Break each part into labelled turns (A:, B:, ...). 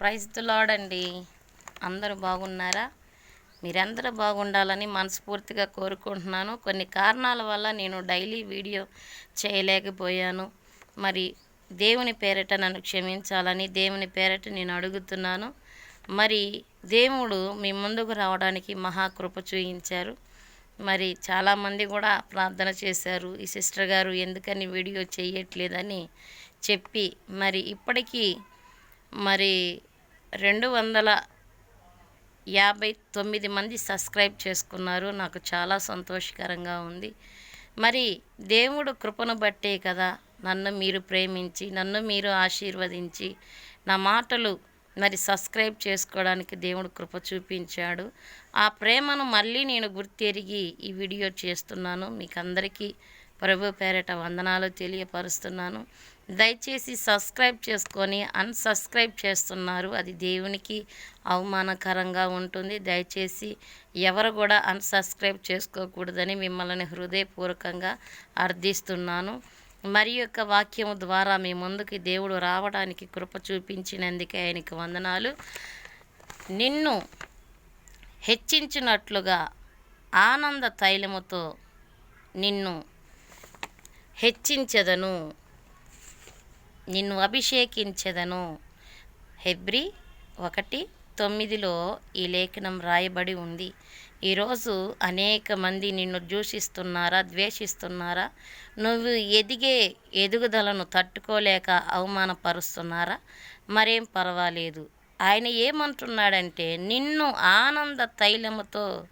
A: Praise తులాడండి అందరూ బాగున్నారా? మీరందరూ బాగుండాలని మనస్ఫూర్తిగా కోరుకుంటున్నాను. కొన్ని కారణాల వల్ల నేను డైలీ వీడియో చేయలేకపోయాను. మరి దేవుని పేరట నన్ను క్షమించాలని దేవుని పేరట నేను అడుగుతున్నాను. మరి దేవుడు మీ ముందుకు రావడానికి మహాకృప చూయించారు. మరి చాలామంది కూడా ప్రార్థన చేశారు. ఈ సిస్టర్ గారు ఎందుకని వీడియో చేయట్లేదని చెప్పి మరి ఇప్పటికీ మరి రెండు వందల యాభై తొమ్మిది మంది సబ్స్క్రైబ్ చేసుకున్నారు. నాకు చాలా సంతోషకరంగా ఉంది. మరి దేవుడు కృపను బట్టే కదా నన్ను మీరు ప్రేమించి నన్ను మీరు ఆశీర్వదించి నా మాటలు మరి సబ్స్క్రైబ్ చేసుకోవడానికి దేవుడు కృప చూపించాడు. ఆ ప్రేమను మళ్ళీ నేను గుర్తెరిగి ఈ వీడియో చేస్తున్నాను. మీకు అందరికీ ప్రభు పేరట వందనాలు తెలియపరుస్తున్నాను. దయచేసి సబ్స్క్రైబ్ చేసుకొని అన్సబ్స్క్రైబ్ చేస్తున్నారు. అది దేవునికి అవమానకరంగా ఉంటుంది. దయచేసి ఎవరు కూడా అన్సబ్స్క్రైబ్ చేసుకోకూడదని మిమ్మల్ని హృదయపూర్వకంగా అర్థిస్తున్నాను. మరి యొక్క వాక్యము ద్వారా మీ ముందుకి దేవుడు రావడానికి కృప చూపించినందుకే ఆయనకి వందనాలు. నిన్ను హెచ్చించినట్లుగా ఆనంద తైలముతో నిన్ను హెచ్చించెదను. నిన్ను అభిషేకించెదను. హెబ్రి ఒకటి తొమ్మిదిలో ఈ లేఖనం రాయబడి ఉంది. ఈరోజు అనేక మంది నిన్ను దూషిస్తున్నారా ద్వేషిస్తున్నారా? నువ్వు ఎదిగే ఎదుగుదలను తట్టుకోలేక అవమానపరుస్తున్నారా? మరేం పర్వాలేదు. ఆయన ఏమంటున్నాడంటే నిన్ను ఆనంద తైలముతో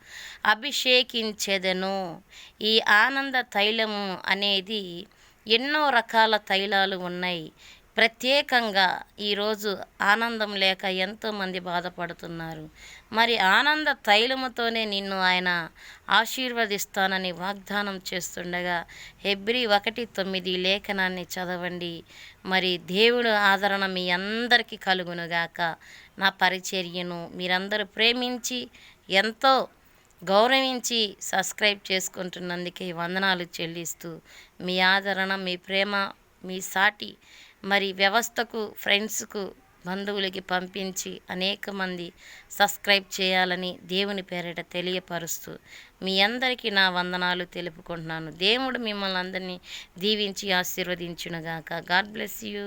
A: అభిషేకించెదను. ఈ ఆనంద తైలము అనేది ఎన్నో రకాల తైలాలు ఉన్నాయి. ప్రత్యేకంగా ఈరోజు ఆనందం లేక ఎంతోమంది బాధపడుతున్నారు. మరి ఆనంద తైలముతోనే నిన్ను ఆయన ఆశీర్వదిస్తానని వాగ్దానం చేస్తుండగా హెబ్రి ఒకటి తొమ్మిది లేఖనాన్ని చదవండి. మరి దేవుడు ఆదరణ మీ అందరికీ కలుగునుగాక. నా పరిచర్యను మీరందరూ ప్రేమించి ఎంతో గౌరవించి సబ్స్క్రైబ్ చేసుకుంటున్నందుకే వందనాలు చెల్లిస్తూ మీ ఆదరణ మీ ప్రేమ మీ సాటి మరి వ్యవస్థకు ఫ్రెండ్స్కు బంధువులకి పంపించి అనేక మంది సబ్స్క్రైబ్ చేయాలని దేవుని పేరిట తెలియపరుస్తూ మీ అందరికీ నా వందనాలు తెలుపుకుంటున్నాను. దేవుడు మిమ్మల్ని అందరినీ దీవించి ఆశీర్వదించునుగాక. God bless you.